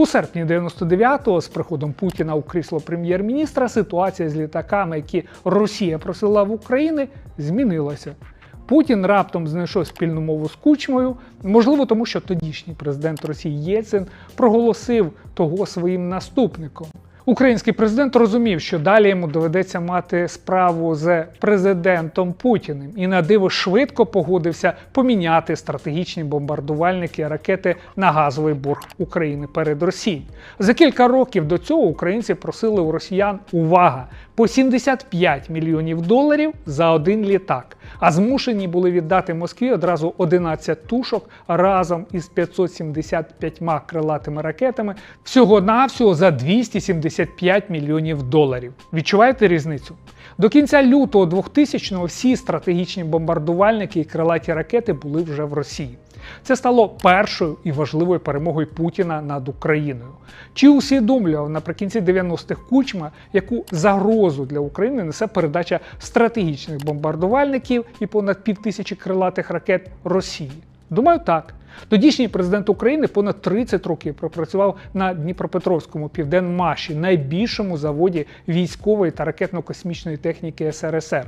У серпні 99-го з приходом Путіна у крісло прем'єр-міністра ситуація з літаками, які Росія просила в Україні, змінилася. Путін раптом знайшов спільну мову з Кучмою, можливо, тому що тодішній президент Росії Єцин проголосив того своїм наступником. Український президент розумів, що далі йому доведеться мати справу з президентом Путіним, і на диво швидко погодився поміняти стратегічні бомбардувальники ракети на газовий борг України перед Росією. За кілька років до цього українці просили у росіян увага по 75 мільйонів доларів за один літак, а змушені були віддати Москві одразу 11 тушок разом із 575 крилатими ракетами, всього навсього за 275 мільйонів доларів. Відчуваєте різницю? До кінця лютого 2000-го всі стратегічні бомбардувальники і крилаті ракети були вже в Росії. Це стало першою і важливою перемогою Путіна над Україною. Чи усвідомлював наприкінці 90-х Кучма, яку загрозу для України несе передача стратегічних бомбардувальників і понад півтисячі крилатих ракет Росії? Думаю, так. Тодішній президент України понад 30 років пропрацював на Дніпропетровському південмаші, найбільшому заводі військової та ракетно-космічної техніки СРСР.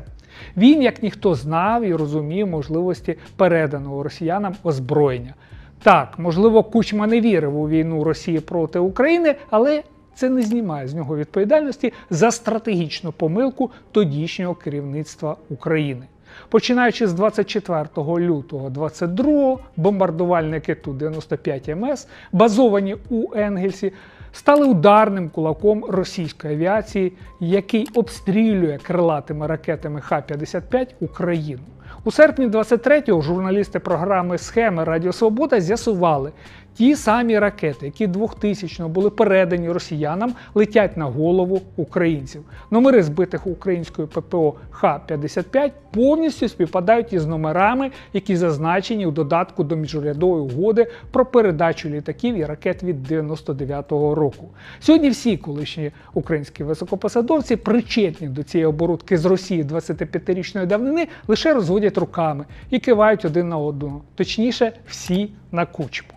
Він, як ніхто, знав і розумів можливості переданого росіянам озброєння. Так, можливо, Кучма не вірив у війну Росії проти України, але це не знімає з нього відповідальності за стратегічну помилку тодішнього керівництва України. Починаючи з 24 лютого 22 бомбардувальники Ту-95 МС, базовані у Енгельсі, стали ударним кулаком російської авіації, який обстрілює крилатими ракетами Х-55 Україну. У серпні 23-го журналісти програми Схеми Радіо Свобода з'ясували, ті самі ракети, які 2000-го були передані росіянам, летять на голову українців. Номери збитих українською ППО Х-55 повністю співпадають із номерами, які зазначені у додатку до міжурядової угоди про передачу літаків і ракет від 99-го року. Сьогодні всі колишні українські високопосадовці причетні до цієї оборудки з Росії 25-річної давнини лише розводять руками і кивають один на одного, точніше, всі на кучму.